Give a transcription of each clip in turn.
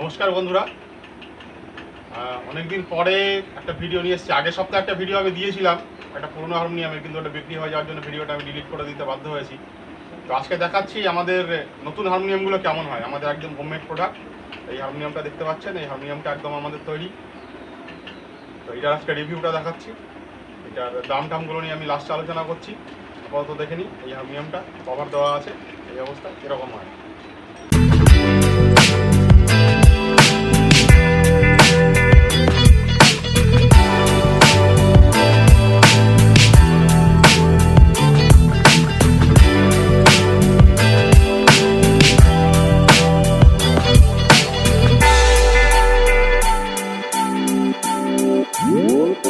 নমস্কার বন্ধুরা। অনেকদিন পরে একটা ভিডিও নিয়ে এসেছি। আগের সপ্তাহে একটা ভিডিও আমি দিয়েছিলাম। একটা পুরোনো হারমোনিয়ামের কিন্তু ওটা বিক্রি হয়ে যাওয়ার জন্য ভিডিওটা আমি ডিলিট করে দিতে বাধ্য হয়েছি। তো আজকে দেখাচ্ছি আমাদের নতুন হারমোনিয়ামগুলো কেমন হয়। আমাদের একদম হোমমেড প্রোডাক্ট এই হারমোনিয়ামটা দেখতে পাচ্ছেন। এই হারমোনিয়ামটা একদম আমাদের তৈরি। তো এটার আজকে রিভিউটা দেখাচ্ছি। এটার দাম টামগুলো নিয়ে আমি লাস্টে আলোচনা করছি। আপাতত দেখে নিই। এই হারমোনিয়ামটা কভার দেওয়া আছে। এই অবস্থা এরকম হয়।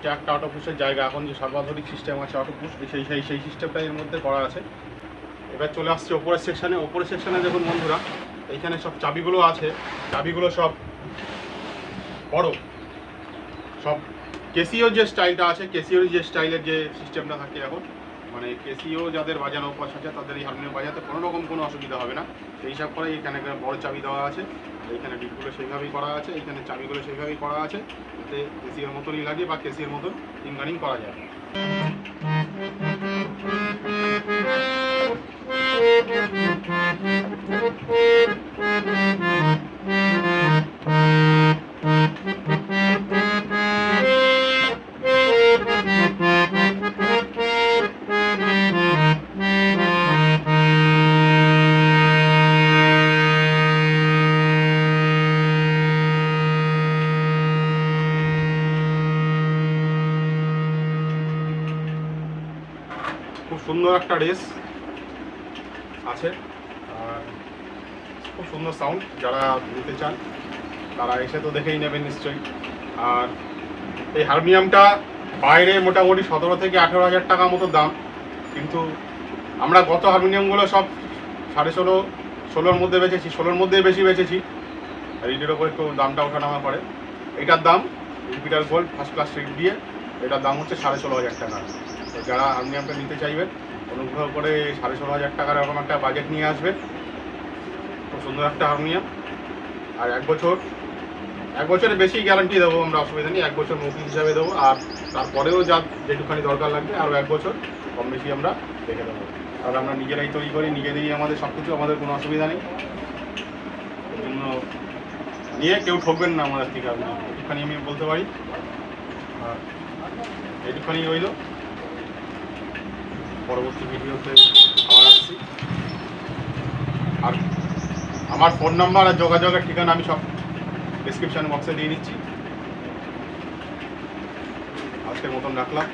এটা একটা অটোপুষের জায়গা। এখন যে সর্বাধুনিক সিস্টেম আছে অটোপুষ সেই সেই সেই সিস্টেমটা এর মধ্যে করা আছে। এবার চলে আসছে ওপরের সেকশানে ওপরের সেকশানে দেখুন বন্ধুরা, এইখানে সব চাবিগুলো আছে। চাবিগুলো সব বড়। সব কেসিও যে স্টাইলটা আছে, কেসিওর যে স্টাইলের যে সিস্টেমটা থাকে এখন মানে কেসিও যাদের বাজানো অভ্যাস আছে, তাদের এই হারমোনিয়াম বাজাতে কোনো রকম কোনো অসুবিধা হবে না। সেই হিসাব করে এখানে বড় চাবি দেওয়া আছে। এইখানে ডিপগুলো সেইভাবেই করা আছে, এখানে চাবিগুলো সেইভাবেই করা আছে, যাতে এর মতনই লাগে বা কেসি এর মতন ইঙ্গারিং করা যায়। খুব সুন্দর একটা রেস আছে। আর খুব সুন্দর সাউন্ড যারা নিতে চান, তারা এসে তো দেখেই নেবেন নিশ্চয়ই। আর এই হারমোনিয়ামটা বাইরে মোটামুটি সতেরো থেকে আঠেরো হাজার টাকা মতো দাম। কিন্তু আমরা গত হারমোনিয়ামগুলো সব সাড়ে ষোলো, ষোলোর মধ্যে বেচেছি, ষোলোর মধ্যে বেশি বেচেছি। আর এটার ওপর একটু দামটা ওঠানামা করে। এটার দাম Jupiter gold first class seat দিয়ে এটার দাম হচ্ছে সাড়ে ষোলো হাজার টাকা। যারা হারমোনিয়ামটা নিতে চাইবেন, অনুগ্রহ করে সাড়ে ষোলো হাজার টাকার এরকম একটা বাজেট নিয়ে আসবেন। খুব সুন্দর একটা হারমোনিয়াম আর এক বছর, এক বছরের বেশি গ্যারান্টি দেবো, আমরা অসুবিধা নেই, এক বছর নতুন হিসাবে দেবো। আর তারপরেও যা যেটুখানি দরকার লাগবে, আরও এক বছর কম বেশি আমরা দেখে দেবো। আর আমরা নিজেরাই তৈরি করি নিজেদেরই আমাদের সব কিছু আমাদের কোনো অসুবিধা নেই। ওই জন্য নিয়ে কেউ ঠকবেন না আমাদের থেকে আপনি একটুখানি আমি বলতে পারি। আর এইটুখানি রইল। পরবর্তী ভিডিওতে আবার আসছি। আর আমার ফোন নাম্বার আর যোগাযোগের ঠিকানা আমি সব ডিসক্রিপশন বক্সে দিয়ে দিচ্ছি। আজকের মতন রাখলাম।